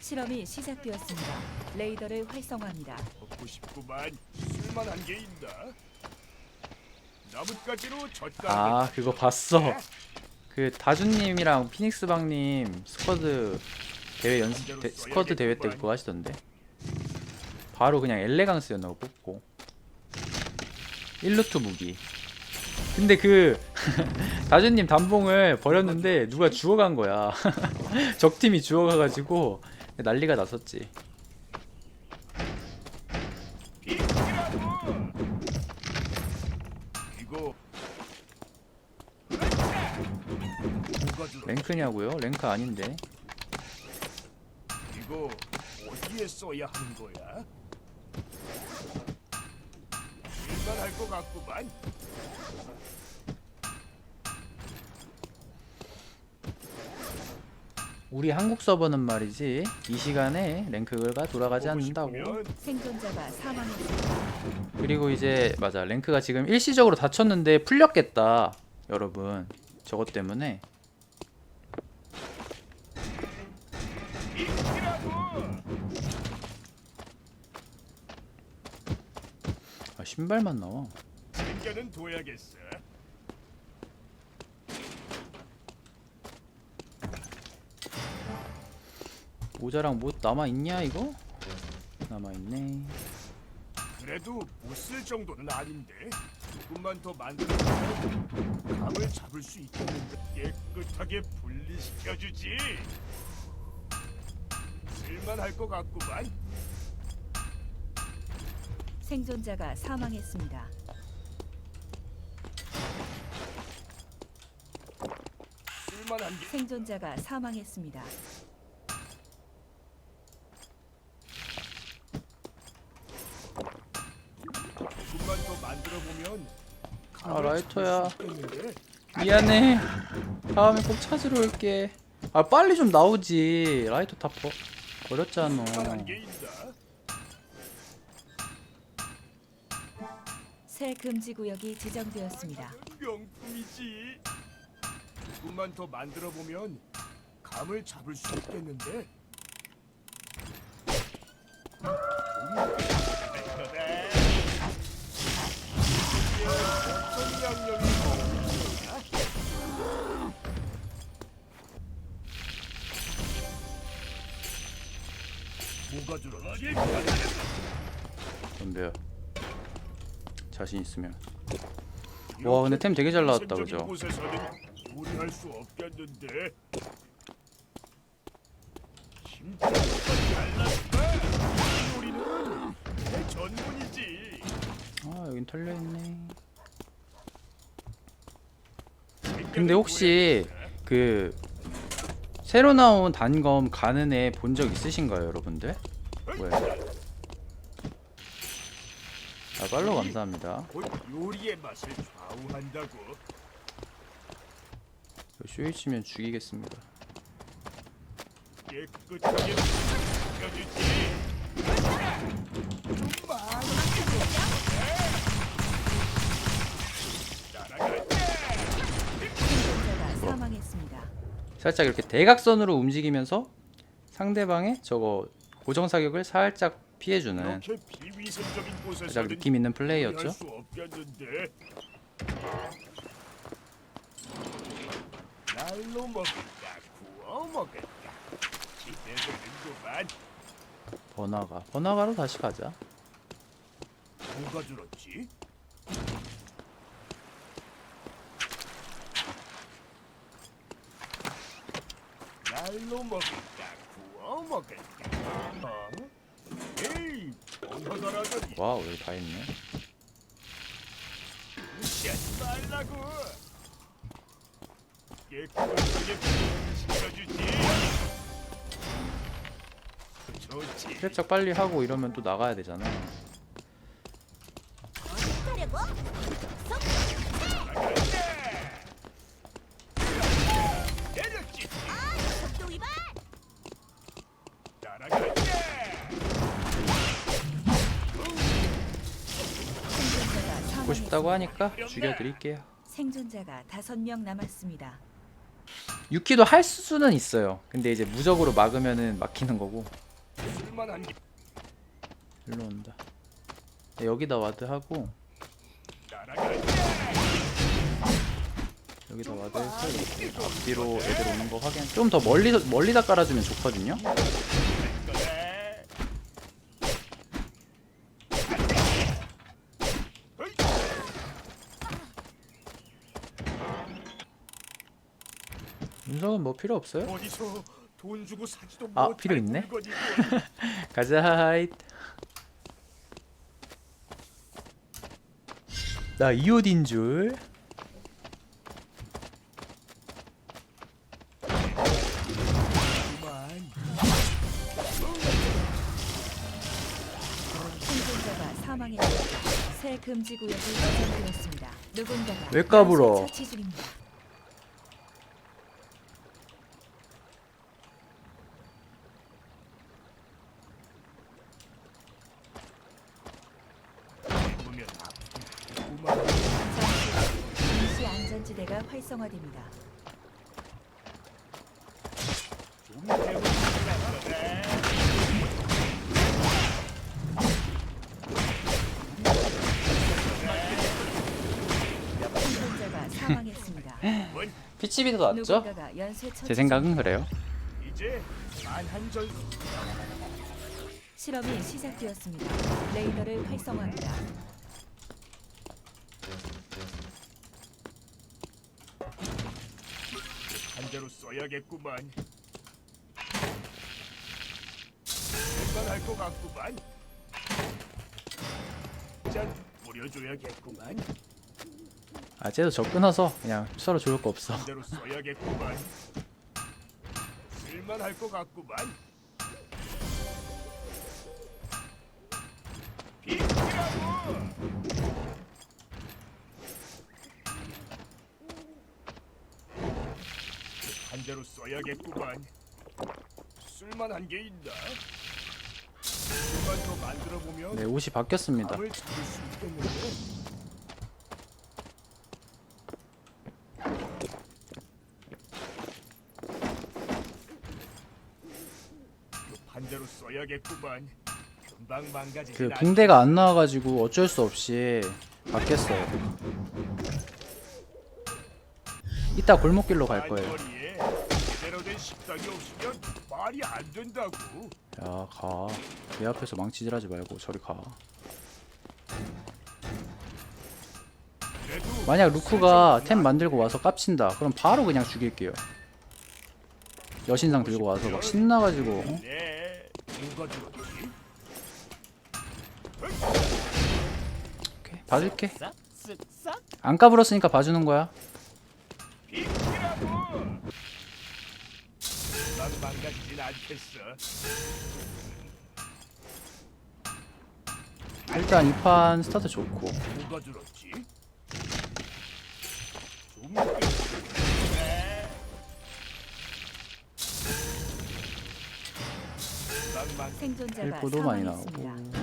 실험이 시작되었습니다. 레이더를 활성화합니다. 먹고 싶구만. 쓸만한 게 있나? 나뭇가지로 젓가락. 아 그거 봤어 그 다준님이랑 피닉스방님 스쿼드 대회 연습 대, 스쿼드 대회 때 그거 하시던데 바로 그냥 엘레강스였나 뽑고 1루트 무기 근데 그 다준님 단봉을 버렸는데 누가 주워간 거야 적팀이 주워가가지고 난리가 났었지? 랭크냐고요? 랭크 아닌데 이거 어디에 써야 하는 거야? 쓸만 할 것 같구만. 우리 한국 서버는 말이지 이 시간에 랭크가 돌아가지 않는다고 생존자가 사망했습니다. 그리고 이제 맞아 랭크가 지금 일시적으로 닫혔는데 풀렸겠다 여러분 저것 때문에 신발만 나와. 챙겨는 둬야겠어. 모자랑 뭐 남아 있냐 이거? 남아 있네. 그래도 못 쓸 정도는 아닌데. 조금만 더 만들어주면 감을 잡을 수 있겠는데 깨끗하게 분리시켜주지. 쓸만할 것 같구만 생존자가 사망했습니다. 쓸만한 게 생존자가 사망했습니다. 조금만 더 만들어 보면 아, 라이터야. 미안해 다음에 꼭 찾으러 올게 아 빨리 좀 나오지 라이터 다 버, 버렸잖아 쓸만한 게 있나? 새 금지 구역이 지정되었습니다. 명품이지 조금만 더 만들어 보면 감을 잡을 수 있겠는데 뭐가 들어가지? 덤벼 자신 있으면. 와, 근데 템 되게 잘 나왔다, 그죠? 아 여긴 털려있네. 근데 혹시 그 새로 나온 단검 가는 애 본 적 있으신가요 여러분들? 뭐야 아 팔로우 감사합니다 곧 요리의 맛을 좌우한다고. 쇼이치면 죽이겠습니다 깨끗하게 생존자가 사망했습니다. 살짝 이렇게 대각선으로 움직이면서 상대방의 저거 고정 사격을 살짝 피해주는 이렇게 비위생적인 곳에서는 살짝 느낌 있는 플레이였죠 요리할 수 없겠는데. 날로 먹을까 구워 먹을까 기대되는구만 번화가 번화가로 다시 가자 뭐가 들었지? 날로 먹을까 구워 먹을까 어? 와우 여기 다 있네. 무시하지 말라고 깨끗하게 시켜주지 좋지 트랩착 빨리 하고 이러면 또 나가야 되잖아 죽고 싶다고. 하니까 죽여드릴게요 생존자가 다섯 명 남았습니다. 유키도 할 수는 있어요. 근데 이제 무적으로 막으면은 막히는 거고. 쓸만한 게 일로 온다. 네, 여기다 와드 하고. 여기다 와드 해서 이렇게 앞뒤로 애들 오는 거 확인. 좀 더 멀리 멀리다 깔아주면 좋거든요. 거다. 윤석은 뭐 필요 없어요? 어디서 돈 주고 사지도 아, 못할 필요 있네? 물건이고. 가자. 나 이옷인 줄. 생존자가. 새 금지 구역이 지정되었습니다. 누군가가 왜 까불어? 연쇄 처치 중입니다. 보면 아프구만. 잠시 후 임시 안전지대가 활성화됩니다. 좀 배우는 거다. 생존자가 사망했습니다. 뭔 피치비도 낫죠? 누군가가 연쇄 처치 제 생각은 그래요. 이제 만한절 실험이 시작되었습니다. 레이더를 활성화합니다. 한 대로 써야겠구만. 할것 같구만. 짠 뿌려줘야겠구만. 아 쟤도 저 끊어서 그냥 서로 좋을 거 없어. 한 대로 써야겠구만. 쓸만할 것 같구만. 비키라고. 한 대로 써야겠구만. 쓸만한 게 있나? 조금만 더 만들어 보면 네 옷이 바뀌었습니다. 수 있겠는데. 써야겠구만. 금방 망가지지. 그 붕대가 안 나와가지고 어쩔 수 없이 바뀌었어요. 이따 골목길로 갈 거예요. 거리에 제대로 된 식당이 없으면 말이 안 된다고. 야 가. 내 앞에서 망치질하지 말고 저리 가. 그래도 만약 루크가 템 만들고 와서 깝친다. 그럼 바로 그냥 죽일게요. 여신상 들고 와서 막 신나가지고 어? 네? 오케이, 봐줄게. 안 까불었으니까 봐주는 거야. 일단 이 판 스타트 좋고 누가 들었지? 생존자가 일포도 많이 나오고 사망했습니다.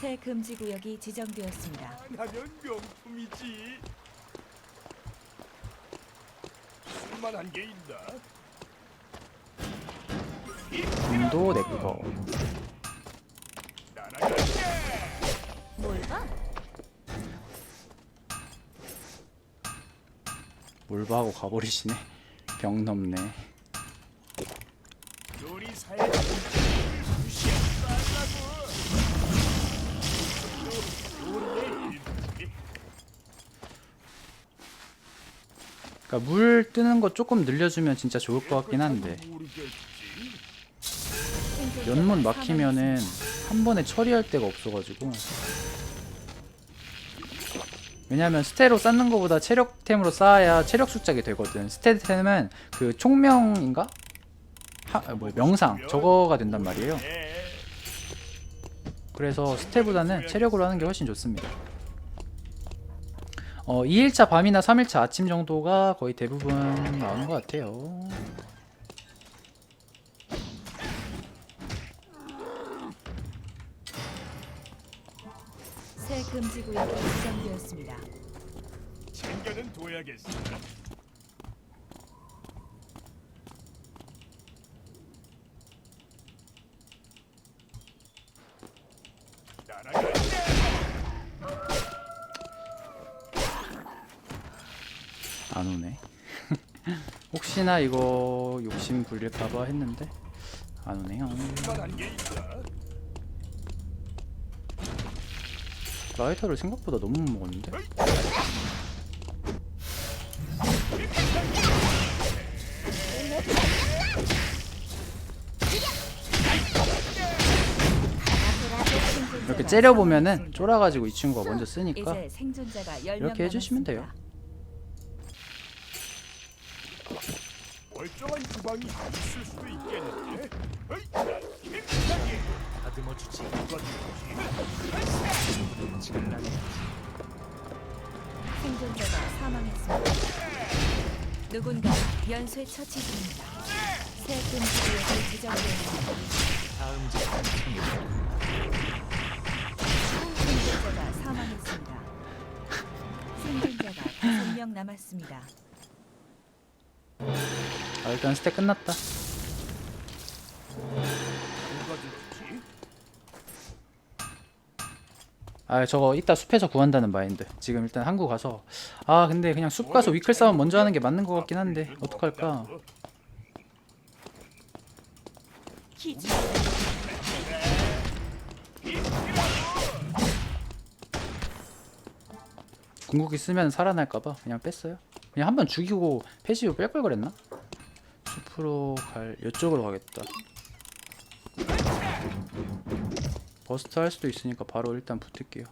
새 금지 구역이 지정되었습니다. 하면 명품이지. 쓸만한 게 있나? 금도 내꺼. 날아가자. 뭘 봐? 몰바 하고 가버리시네. 병 넘네. 그러니까 물 뜨는 거 조금 늘려주면 진짜 좋을 것 같긴 한데 연문 막히면은. 한 번에 처리할 데가 없어가지고 왜냐면 스테로 쌓는 거보다 체력템으로 쌓아야 체력 숙작이 되거든 스테템은 그 총명인가? 하, 뭐 명상 저거가 된단 말이에요 네. 그래서 스테보다는 체력으로 하는 게 훨씬 좋습니다 어 2일차 밤이나 3일차 아침 정도가 거의 대부분 나오는 것 같아요 새 금지 구역이 지정되었습니다. 챙겨는 둬야겠어. 날아가. 안 오네. 혹시나 이거 욕심 부릴까봐 했는데 안 오네요. 있어. 라이터를 생각보다 너무 못 먹었는데. 이렇게 째려 보면은 쫄아가지고 이 친구가 먼저 쓰니까 이제 생존자가 10명 이렇게 해주시면 돼요. 멀쩡한 주방이 있을 수도 있겠는데. 다듬어 주지. 생존자가 사망했습니다. 누군가 연쇄 처치 중입니다. 새 금지 구역이 지정되었습니다. 다음 주 생존자가 사망했습니다. 생존자가 5명 남았습니다. 아, 일단 스택 끝났다. 아 저거 이따 숲에서 구한다는 마인드. 지금 일단 한국 가서 아 근데 그냥 숲 가서 위클 싸움 먼저 하는 게 맞는 것 같긴 한데 어떡할까? 궁극기 쓰면 살아날까봐 그냥 뺐어요. 그냥 한 번 죽이고 패시브 뺄 걸 그랬나? 숲으로 갈 이쪽으로 가겠다. 버스트 할 수도 있으니까 바로 일단 붙을게요.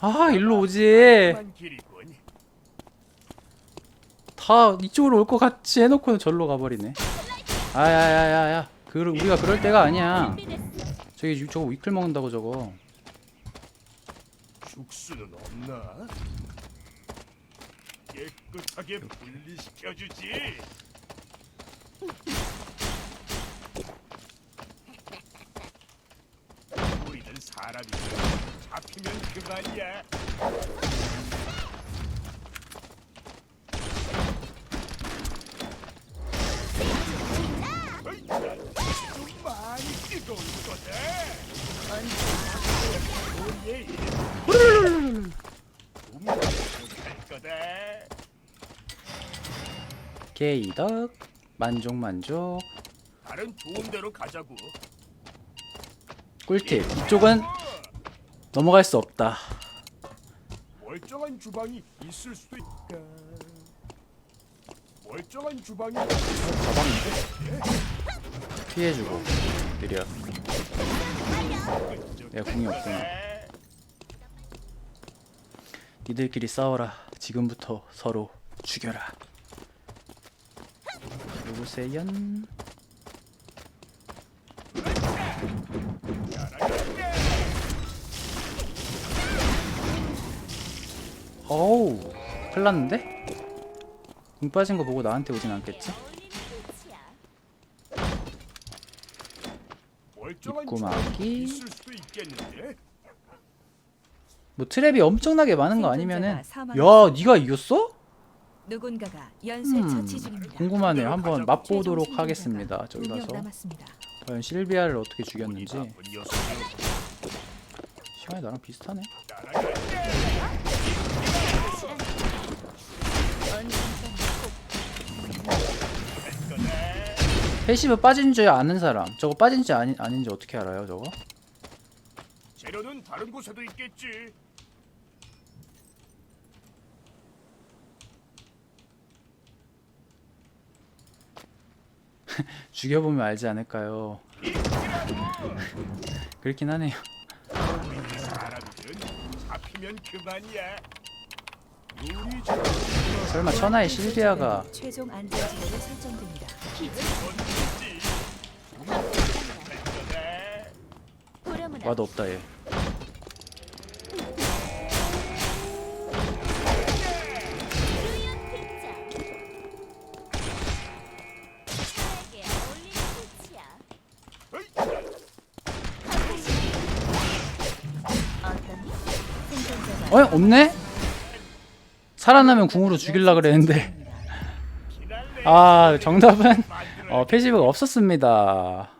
아 일로 오지. 만 길이군. 다 이쪽으로 올 것 같이 해놓고는 절로 가버리네. 아야야야야. 그 우리가 그럴 때가 아니야. 저기 저거 위클 먹는다고 저거. 죽수는 없나? 깨끗하게 분리시켜주지. 우리는 사람이고 잡히면 그만이야. 게이덕 만족 만족. 다른 좋은 데로 가자고. 꿀팁 이쪽은 넘어갈 수 없다. 멀쩡한 주방이 있을 수도 있다. 멀쩡한 주방이 피해주고 느려. 야 궁이 없구나. 니들끼리 싸워라. 지금부터 서로 죽여라. 누구세요? 어우, 큰일 났는데? 궁 빠진 거 보고 나한테 오진 않겠지? 멀쩡한 입구 주방이 막기. 있을 수도 있겠는데. 뭐 트랩이 엄청나게 많은 거 아니면은 야, 네가 이겼어? 누군가가 연쇄 음, 처치 중입니다. 궁금하네요. 한번 맛보도록 하겠습니다. 생존자가 저기 두명 가서 남았습니다. 과연 실비아를 어떻게 이 죽였는지 시간이 나랑 비슷하네. 패시브 빠진 줄 아는 사람. 저거 빠진 지 아니, 아닌지 어떻게 알아요, 저거? 재료는 다른 곳에도 있겠지. 죽여보면 알지 않을까요? 그렇긴 하네요. 설마 천하의 실비아가 최종 안전지대로 설정됩니다. 와도 없다 얘. 어? 없네? 살아나면 궁으로 죽일라 그랬는데 아 정답은 어, 패시브가 없었습니다